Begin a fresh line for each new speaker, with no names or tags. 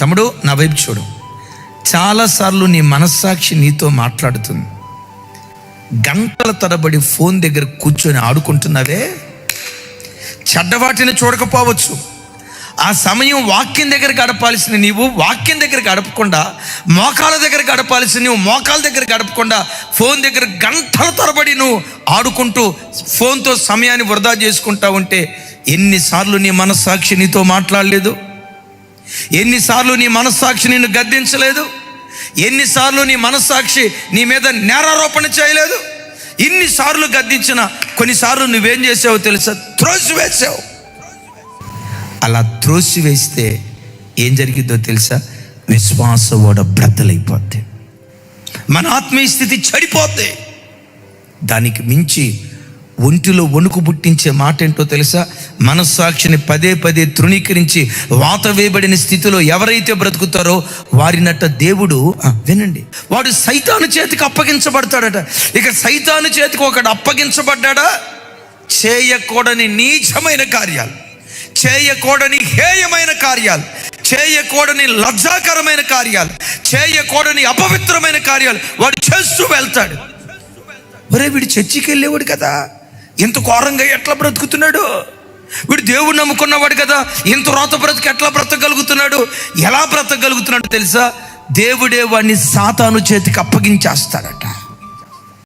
తమ్ముడు నా వైపు చూడు. చాలాసార్లు నీ మనస్సాక్షి నీతో మాట్లాడుతుంది. గంటల తరబడి ఫోన్ దగ్గర కూర్చొని ఆడుకుంటున్నావే? చెడ్డవాటిని చూడకపోవచ్చు. ఆ సమయం వాక్యం దగ్గర గడపాల్సిన నీవు వాక్యం దగ్గర గడపకుండా మోకాల దగ్గర గడపాల్సిన నువ్వు మోకాల దగ్గర గడపకుండా ఫోన్ దగ్గర గంటల తరబడి నువ్వు ఆడుకుంటూ ఫోన్తో సమయాన్ని వృధా చేసుకుంటా ఉంటే ఎన్నిసార్లు నీ మనస్సాక్షి నీతో మాట్లాడలేదు? ఎన్నిసార్లు నీ మనస్సాక్షి నిన్ను గద్దించలేదు? ఎన్నిసార్లు నీ మనస్సాక్షి నీ మీద నేరారోపణ చేయలేదు? ఇన్నిసార్లు గద్దించిన కొన్నిసార్లు నువ్వేం చేసావో తెలుసా? త్రోసివేసావు. అలా త్రోసివేస్తే ఏం జరిగిద్దో తెలుసా? విశ్వాస ఓడ బ్రద్దలైపోద్ది మన ఆత్మీయ స్థితి చెడిపోద్ది. దానికి మించి ఒంటిలో వణుకు పుట్టించే మాట ఏంటో తెలుసా? మనస్సాక్షిని పదే పదే తృణీకరించి వాత వేయబడిన స్థితిలో ఎవరైతే బ్రతుకుతారో వారినట్ట దేవుడు వినండి. వాడు సైతాను చేతికి అప్పగించబడతాడట. ఇక సైతాను చేతికి ఒకడు అప్పగించబడ్డాడా? చేయకూడని నీచమైన కార్యాలు. చేయకూడని హేయమైన కార్యాలు. చేయకూడని లజ్జాకరమైన కార్యాలు. చేయకూడని అపవిత్రమైన కార్యాలు. వాడు చేస్తూ వెళ్తాడు. ఒరే వీడు చర్చికి వెళ్ళేవాడు కదా. ఇంత ఘోరంగా ఎట్లా బ్రతుకుతున్నాడు? వీడు దేవుడు నమ్ముకున్నవాడు కదా ఇంత రోత బ్రతికి ఎట్లా బ్రతకగలుగుతున్నాడు? ఎలా బ్రతకగలుగుతున్నాడు తెలుసా? దేవుడే వాడిని సాతాను చేతికి అప్పగించేస్తాడట.